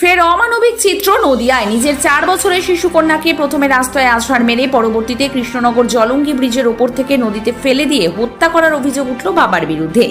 ফের অমানবিক চিত্র নদিয়ায়। নিজের চার বছরের শিশুকন্যাকে প্রথমে রাস্তায় আছাড় মেরে পরবর্তীতে কৃষ্ণনগর জলঙ্গি ব্রিজের ওপর থেকে নদীতে ফেলে দিয়ে হত্যা করার অভিযোগ উঠল বাবার বিরুদ্ধে।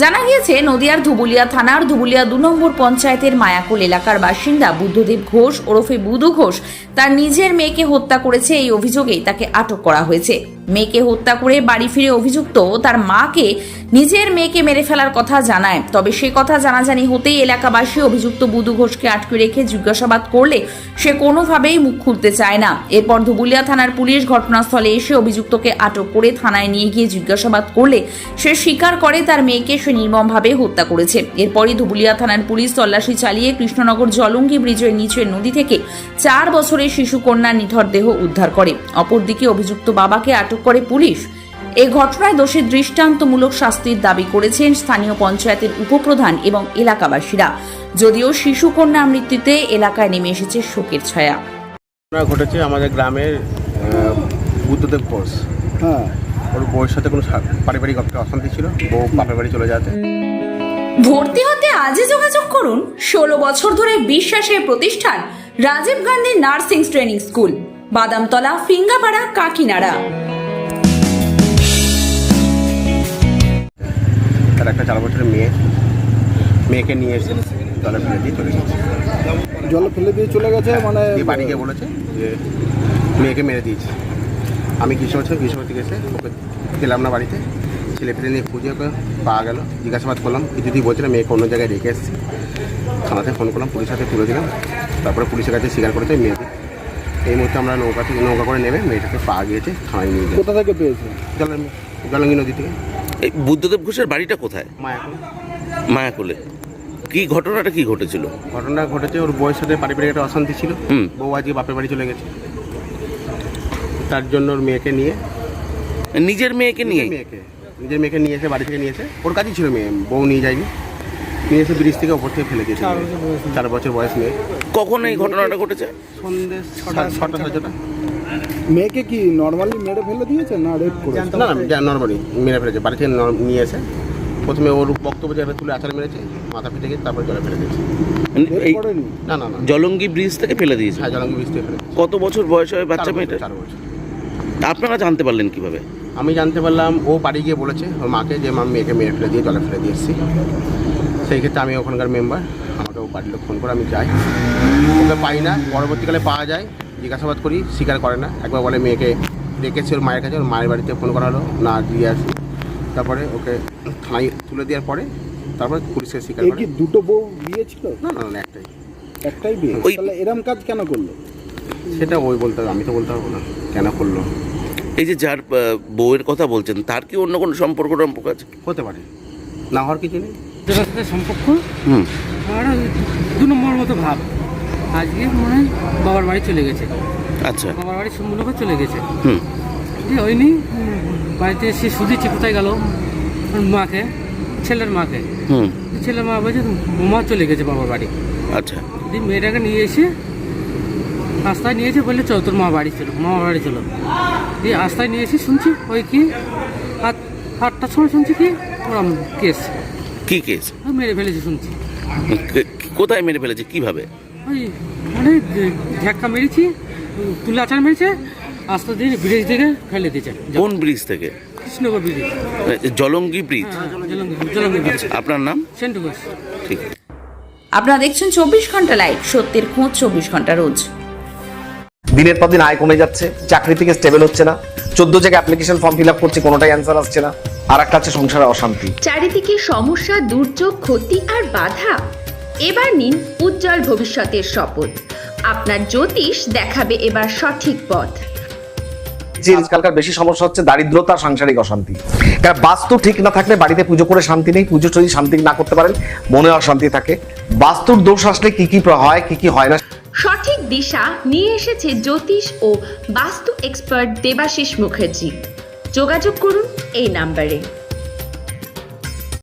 জানা গিয়েছে, নদিয়ার ধুবুলিয়া থানার ধুবুলিয়া দু নম্বর পঞ্চায়েতের মায়াকুল এলাকার বাসিন্দা বুদ্ধদেব ঘোষ ওরফে বুধু ঘোষ তার নিজের মেয়েকে হত্যা করেছে এই অভিযোগেই তাকে আটক করা হয়েছে। মেয়েকে হত্যা করে বাড়ি ফিরে অভিযুক্ত তার মাকে নিজের মেয়েকে মেরে ফেলার কথা জানায়। তবে সে কথা জানাজানি হতেই এলাকাবাসী অভিযুক্ত বুধু ঘোষকে আটকে রেখে জিজ্ঞাসাবাদ করলে সে কোনোভাবেই মুখ খুলতে চায় না। এরপর ধুবুলিয়া থানার পুলিশ ঘটনাস্থলে এসে অভিযুক্তকে আটক করে থানায় নিয়ে গিয়ে জিজ্ঞাসাবাদ করলে সে স্বীকার করে তার মেয়েকে সে নির্মমভাবে হত্যা করেছে। এরপরই ধুবুলিয়া থানার পুলিশ তল্লাশি চালিয়ে কৃষ্ণনগর জলঙ্গি ব্রিজের নিচের নদী থেকে চার বছরের শিশু কন্যার নিথর দেহ উদ্ধার করে। অপরদিকে অভিযুক্ত বাবাকে আটক করে পুলিশ। এই ঘটনায় দোষী দৃষ্টান্তমূলক শাস্তির দাবি করেছেন স্থানীয় পঞ্চায়েতের উপপ্রধান এবং এলাকাবাসীরা। যদিও শিশু কন্যা মৃত্যুতে এলাকায় নেমে এসেছে শোকের ছায়া। ঘটেছে আমাদের গ্রামের বুদ্ধদেব ঘোষ। হ্যাঁ। ওর বউয়ের সাথে কোনো পারিবারিক অশান্তি ছিল? বউ বাপের বাড়ি চলে যাতে ভর্তি হতে আজই যোগাযোগ করুন। ষোলো বছর ধরে বিশ্বাসের প্রতিষ্ঠান Rajiv Gandhi nursing training school Badamtala Phingapara Kakinara. তার একটা চার বছরের মেয়ে মেয়েকে নিয়ে এসে জলে ফেলে দিয়ে চলে গেছে। জলে ফেলে দিয়ে চলে গেছে মানে দিয়ে বাড়ি গিয়ে বলেছে যে মেয়েকে মেরে দিয়েছে। আমি বছর গ্রীষ্ম থেকে এসে ওকে গেলাম না বাড়িতে। ছেলে ফেলে নিয়ে খুঁজে ওকে পাওয়া গেল। জিজ্ঞাসাবাদ করলাম কিছুদিন বলছিলাম মেয়েকে অন্য জায়গায় রেখে এসেছি। থানাতে ফোন করলাম পুলিশ হাতে তুলে দিলাম। তারপরে পুলিশের কাছে স্বীকার করেছে মেয়েকে। এই মুহূর্তে আমরা নৌকা থেকে নৌকা করে নেমে মেয়েটাকে পাওয়া গিয়েছে থানায় নিয়ে গেছে কোথা থেকে পেয়েছে? জলের জলঙ্গি নদী থেকে। এই বুদ্ধদেব ঘোষের বাড়িটা কোথায়? মায়াকুল। মায়াকুলে। কি ঘটনাটা কি ঘটেছিল? ঘটনা ঘটেছে ওর বউয়ের সাথে পারিবারিক একটা অশান্তি ছিল। হুম। বউ আজকে বাপের বাড়ি চলে গেছে। তার জন্য ওর মেয়েকে নিয়ে নিজের মেয়েকে নিয়ে? মেয়েকে। নিজের মেয়েকে নিয়ে এসে বাড়ি থেকে নিয়ে এসে ওর কাছেই ছিল মেয়ে বউ নিয়ে যায়নি। নিয়ে এসে ব্রিজ থেকে ওপর থেকে ফেলে দিয়েছে। চার বছর বয়স মেয়ে কখন এই ঘটনাটা ঘটেছে? সন্ধ্যে ছটা ছটা সাড়ে ছটা। মেয়েকে কি নর্মালি মেরে ফেলে দিয়েছে না রেপ করেছে? না না নর্মালি মেরে ফেলেছে বাড়ি থেকে নিয়ে এসে প্রথমে ওর বক্তব্য যেভাবে তুলে আচার মেরেছে মাথা ফেটে গিয়ে তারপর জলে ফেলে দিয়েছে। এই না না না। জলঙ্গি ব্রিজ থেকে ফেলে দিয়েছে? হ্যাঁ জলঙ্গি ব্রিজ থেকে ফেলে কত বছর বয়স হয় বাচ্চা মেয়েটা চার বছর। আপনারা জানতে পারলেন কীভাবে? আমি জানতে পারলাম ও বাড়ি গিয়ে বলেছে ওর মাকে যে মা মেয়েকে মেরে ফেলে দিয়ে জলে ফেলে দিয়ে এসেছি। সেই ক্ষেত্রে আমি ওখানকার মেম্বার আমাকে ও বাড়ির লোক ফোন করে আমি যাই। ওকে পাই না পরবর্তীকালে পাওয়া যায়। জিজ্ঞাসাবাদ করি স্বীকার করে না। একবার বলে মেয়েকে রেখেছি ওর মায়ের কাছে ওর মায়ের বাড়িতে ফোন করা হলো না দিয়ে আসি। তারপরে ওকে থানায় তুলে দেওয়ার পরে তারপরে পুলিশকে স্বীকার করে। কি দুটো বউ বিয়ে ছিল? না না না একটাই। একটাই বিয়ে? ওই- তাহলে এরম কাজ কেন করল? সেটা ওই বলতে হবে আমি তো বলতে পারব না কেন করল। এই যে যার বউয়ের কথা বলছেন তার কি অন্য কোনো সম্পর্ক টম্পর্ক আছে? হতে পারে। না হওয়ার কিছু নেই? যার সাথে সম্পর্ক? হুম। আর দু নম্বর মতো ভাব। আজকে মনে হয় বাবার বাড়ি চলে গেছে। আচ্ছা। বাবার বাড়ি সম্পূর্ণ চলে গেছে। হুম। দিয়ে হয়নি বাড়িতে এসে সুদিচ্ছি কোথায় গেল? মাকে ছেলের মাকে। হুম। ছেলের মা বলছে মা চলে গেছে বাবার বাড়ি। আচ্ছা। দিয়ে মেয়েটাকে নিয়ে এসে রাস্তায় নিয়েছে বললে চল তোর মা বাড়ি ছিল মা বাড়ি ছিল দিয়ে রাস্তায় নিয়ে এসে শুনছি ওই কি আট আটটার সময় শুনছি কি ওরম কেস। কি কেস? মেরে ফেলেছে শুনছি। কোথায় মেরে ফেলেছে? কীভাবে? ওই মানে ধাক্কা মেরেছি তুলে আচার মেরেছে আস্তে দিয়ে ব্রিজ থেকে ফেলে দিয়েছে। কোন ব্রিজ থেকে? কৃষ্ণগর ব্রিজ। জলঙ্গি ব্রিজ। হ্যাঁ জলঙ্গি জলঙ্গি ব্রিজ। আপনার নাম? সেন্টু ঘোষ। ঠিক। আপনারা দেখছেন চব্বিশ ঘণ্টা লাইভ সত্যের খোঁজ চব্বিশ ঘণ্টা রোজ। দিনের পর দিন আয় কমে যাচ্ছে চাকরি থেকে স্টেবল হচ্ছে না চোদ্দ জায়গায় অ্যাপ্লিকেশন ফর্ম ফিল আপ করছে কোনোটাই অ্যান্সার আসছে না আর একটা আছে সংসারে অশান্তি। চারিদিকে সমস্যা দুর্যোগ ক্ষতি আর বাধা। এবার নিন উজ্জ্বল ভবিষ্যতের শপথ। আপনার জ্যোতিষ দেখাবে এবার সঠিক পথ। যে আজকালকার বেশি সমস্যা হচ্ছে দারিদ্রতা সাংসারিক অশান্তি। কারণ বাস্তু ঠিক না থাকলে বাড়িতে পুজো করে শান্তি নেই পুজো যদি শান্তি না করতে পারেন মনে অশান্তি থাকে। বাস্তুর দোষ আসলে কি কি হয় কি কি হয় না? সঠিক দিশা নিয়ে এসেছে জ্যোতিষ ও বাস্তু এক্সপার্ট দেবাশিস মুখার্জি। যোগাযোগ করুন এই নাম্বারে।